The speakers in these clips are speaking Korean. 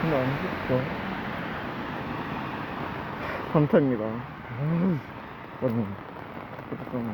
근데 안. 감사합니다. 아유, 너무, 어떡하나.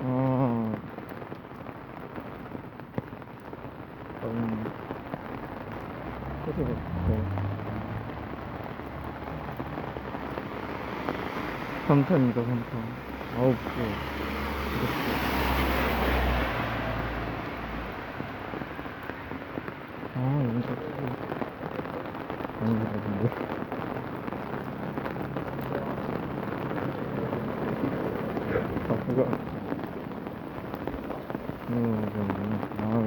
아. 너무, 고생했어. 감사합니다, 감사. 아홉 개. 이렇게. 아, 크고. 아니, 근데. 아, 그거. 음, 그런구나. 아,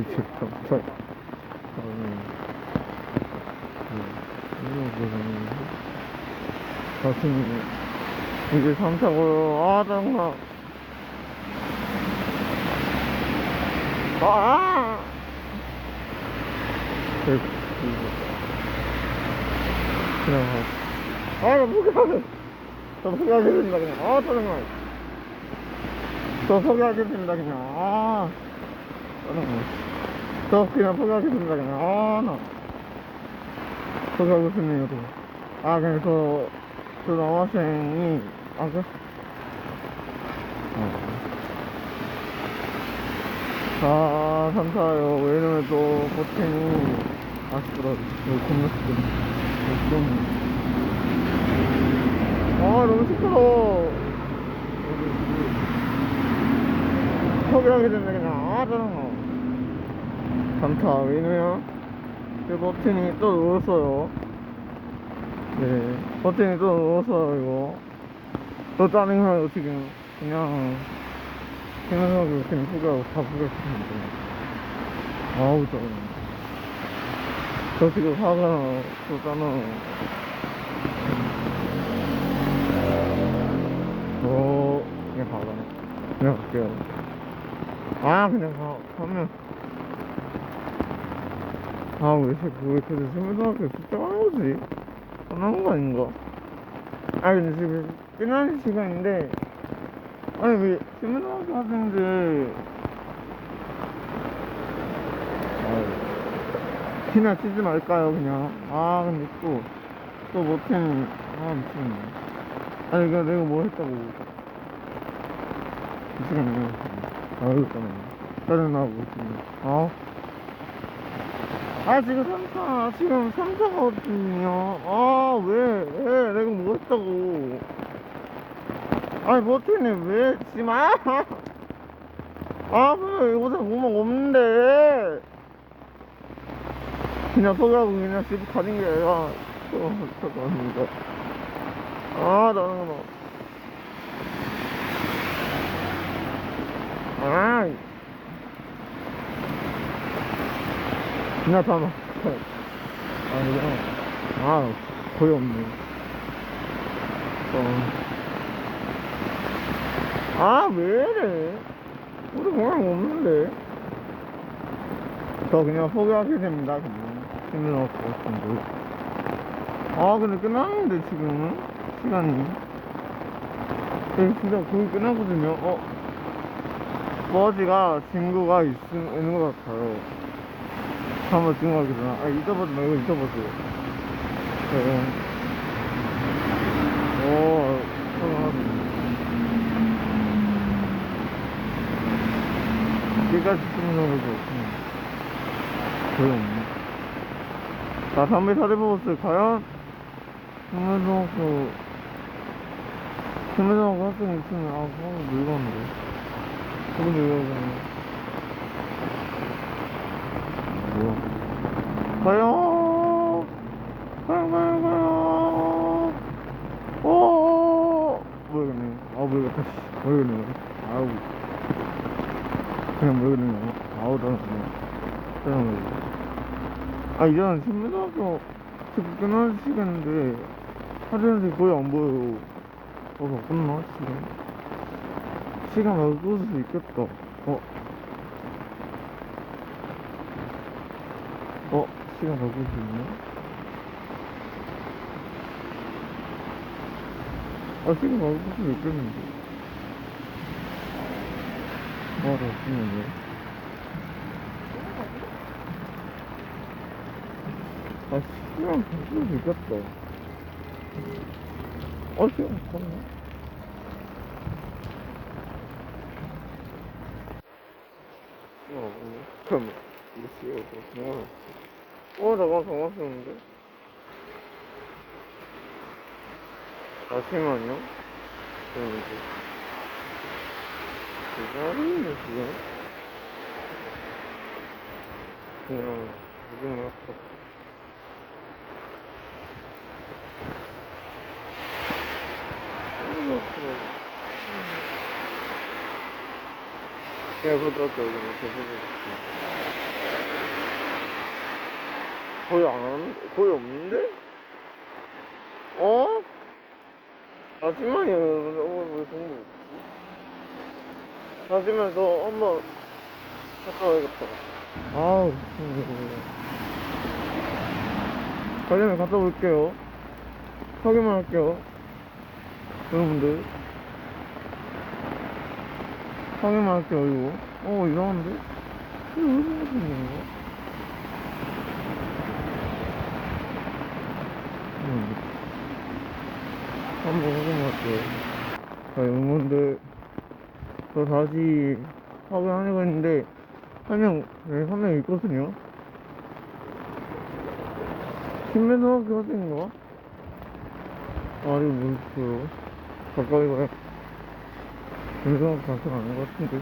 이제 깜짝. 아니. 이제 삼차고요. 아, 짜증 나. 아! 그, 그냥, 아, 나 포기하게. 저 포기하겠습니다, 그냥. 아, 짜증나. 저 포기하겠습니다, 그냥. 아, 짜증나. 저 그냥 포기하겠습니다, 그냥. 아, 나. 포기하겠습니다, 또. 아, 그냥 저, 그 남학생이, 아, 그? 어. 아, 감사해요. 왜냐면 또, 버튼이, 아쉽더라. 이거 겁나 시끄러. 좀. 아, 너무 시끄러워. 포기하게 된다, 그냥. 아, 짜증나. 감사. 왜냐면, 그 버튼이 또 누웠어요. 네. 버튼이 또 누웠어요, 이거. 또 짜증나요, 지금. 그냥. 생각하고 그냥 포기하고 다 포기했습니다. 아우, 짜증나. 저 지금 화가 쏘잖아. 어, 그냥 가봐. 그냥 갈게요. 아, 그냥 가, 가면. 아, 왜 자꾸 왜 이렇게 스물다섯에 숫자가 나오지? 끝나는 거 아닌가? 아, 근데 지금 끝나는 시간인데, 아니, 왜 스물다섯 학생들, 아유, 티나 치지 말까요, 그냥? 아, 근데 또, 또 못했네. 아, 미치겠네. 아니, 이거 내가 뭐 했다고. 미치겠네. 아유, 짜증나. 짜증나고, 지금. 아. 아, 지금 3차, 지금 3차거든요. 아, 왜, 왜, 내가 뭐 했다고. 아니, 못했네, 왜, 지금, 아! 아, 왜, 이거 다 구멍 없는데. 그냥 포기하고 그냥 집 가는 게 아니라, 어, 죄송합니다. 아, 나는 뭐. 아, 그냥 다 막. 아, 그냥, 아, 거의 없네. 어. 아, 왜 이래? 우리 공항 없는데. 저 그냥 포기하게 됩니다, 그냥. 힘을 얻고 같은데. 아, 근데 끝났는데, 지금은? 시간이. 네, 진짜 거의 끝나거든요. 어? 버지가 친구가 있, 있는 것 같아요. 한번 증명하기로. 아, 잊어버지 말고 잊어보세요. 네. 오, 성공하네. 끝까지 증명해도 거의 없네. 자, 담배 사대보고스 과연? 김혜성하고, 김혜성하고 학생이 있으면, 아, 그건 늙었는데. 그건 늙었네. 뭐야? 과연? 과연, 과연, 과연? 오! 모르겠네. 아, 모르겠다. 씨. 모르겠네. 아우. 그냥 모르겠네. 아우, 나는 그냥. 그냥 모르겠네. 아, 이제는 신문학교 지금 끝나는 시간인데, 사진이 거의 안 보여요. 어, 바꿨나, 지금? 시간 바꿀 수 있겠다. 어? 어? 시간 수 있나? 아, 시간 바꿀 수 있겠는데. 어, 잠시만요. 아, 시간 벌써 늦었다. 어, 시간 잠깐만. 어, 어, 잠깐만. 이거 그냥. 어, 잠깐, 정확했는데? 잠시만요. 그럼 이제. 기다리네, 지금. 그냥, 무 슨말 그냥 그것도 할게, 여기 거의 안 하는데? 거의 없는데? 어? 잠시만요, 어, 왜 정보 없지? 잠시만, 저 한번 갔다 와야겠다. 아우, 관련을 갔다 올게요. 확인만 할게요. 여러분들. 확인만 할게요, 이거. 어, 이상한데? 이거 왜 생긴 거야? 음. 한번 확인할게요. 자, 여러분들. 저 다시 확인하려고 했는데, 한 명, 네, 한명 있거든요? 김면서 학교생인가? 아직 모르겠어요. 가까이 가요. 김면서 학교 아닌 것 같은데.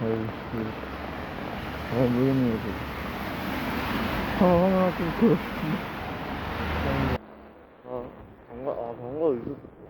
아유, 씨. 아, 모르겠네요, 이거. 아, 하나 좀 그렇습니다. 아, 방가, 아, 방가 있었어.